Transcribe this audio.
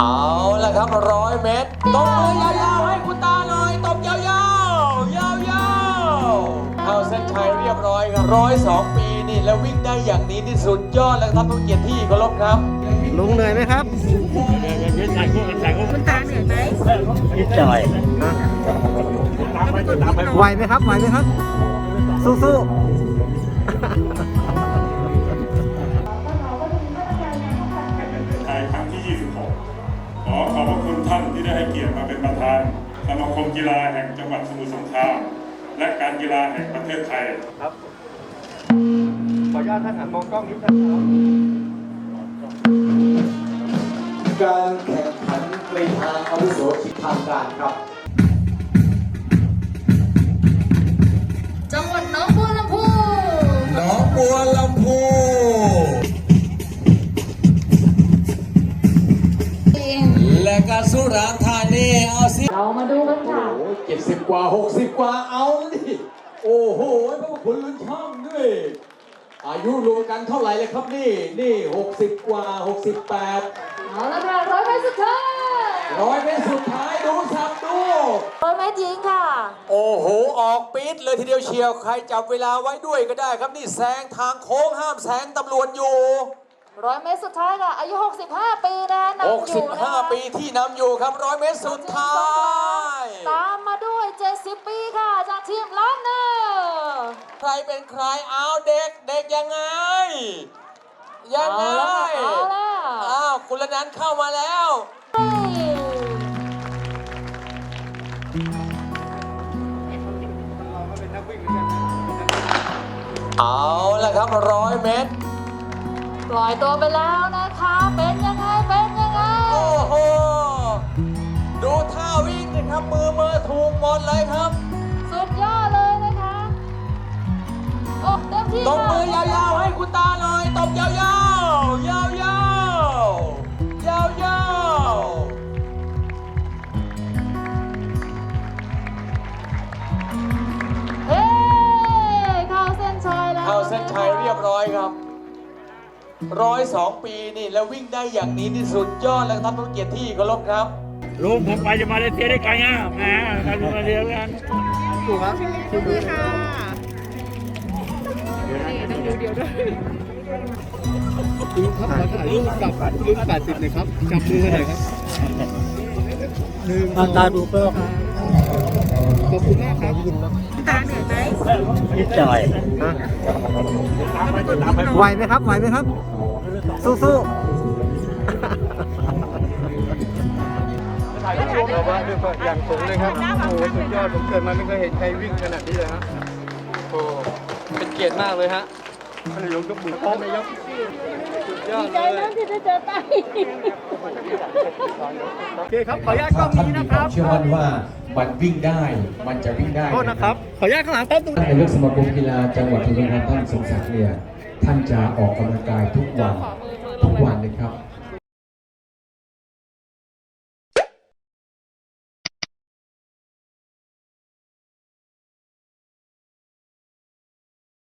เอาละครับร้อยเมตรตบมือยาวๆให้คุณตาหน่อยตบยาวๆยาวๆเข้าเส้นชัยเรียบร้อยครับร้อยสองปีนี่แล้ววิ่งได้อย่างนี้ที่สุดยอดแล้วครับทุกเกียรติที่เคารพครับลุงเหนื่อยไหมครับคุณตาเหนื่อยไหมไหวไหมครับไหวไหมครับ สู้ไขอขอบพระคุณท่านที่ได้ให้เกียรติมาเป็นประธานสมาคมกีฬาแห่งจังหวัดสมุทรสงครามและการกีฬาแห่งประเทศไทยๆครับ ขออนุญาตท่านหันมองกล้องนิดนึงครับการแข่งขันกรีธาอาวุโสอีกทางการครับ กาสุราษฎร์ธานีเอาสิเรามาดูกันค่ะโอ้เจ็ดสิบกว่าหกสิบกว่าเอาดิโอ้โหพระคุณลุ้นช่องด้วย อายุรวมกันเท่าไหร่เลยครับนี่นี่หกสิบกว่าหกสิบแปดเอาละค่ะร้อยเมตรสุดท้ายร้อยเมตรสุดท้ายดูสับดูร้อยเมตรหญิงค่ะ โอ้โหออกปี๊ดเลยทีเดียวเชียวใครจับเวลาไว้ด้วยก็ได้ครับนี่แซงทางโค้งห้ามแซงตำรวจอยู่ ร้อยเมตรสุดท้ายค่ะ อายุ 65 ปีนะนำอยู่นะคะ65 ปีที่นำอยู่ครับร้อยเมตรสุดท้าย ตามมาด้วย 70 ปีค่ะ จากทีมล้านเนอร์ใครเป็นใครเอาเด็กเด็กยังไง ยังไงเอาแล้วอ้าวคุณละนันท์เข้ามาแล้ว เอาละครับร้อยเมตร ปล่อยตัวไปแล้วนะคะ เป็นยังไง เป็นยังไง โอ้โห ดูท่าวิ่งนะครับ มือมือถูกหมดเลยครับ สุดยอดเลยนะคะ โอ้ เต็มที่ตบมือค่ะยาวๆให้คุณตาหน่อย ตบยาวๆ ยาวๆ ร้อยสองปีนี่แล้ววิ่งได้อย่างนี้ที่สุดยอดแล้วครับทุกเกียรติที่เคารพครับลุงผมไปจะมาเลเซียด้วยกันอะแหมกันมาเดียวกันถูกครับคุณดูค่ะลุงครับขอถ่ายรูปกับรุ่น80หน่อยครับจับมือกันหน่อยครับหนึ่งสองตาดูเพิ่มขอบคุณมากครับขอบคุณมากตาเห นื่อยไหมนิดหน่อยไหวไหมครับ ไหวไหมครับ สู้ๆบอกว่าเรื่องอย่างสูงเลยครับ โอ้โหสุดยอด ผมเกิดมาไม่เคยเห็นใครวิ่งขนาดนี้เลยฮะโอ้เป็นเกียรติมากเลยฮะ ท่านนายกยกมือโค้งนายกสุดยอดเลยที่ได้เจอไปโอเคครับขออนุญาตกล้องนี้นะครับ เชื่อมั่นว่ามันวิ่งได้ มันจะวิ่งได้โทษนะครับ ขออนุญาตข้างหลังแป๊บนึงท่านนายกสมาคมกีฬาจังหวัดสุรินทร์ท่านสมศักดิ์เนี่ยท่านจะออกกำลังกายทุกวัน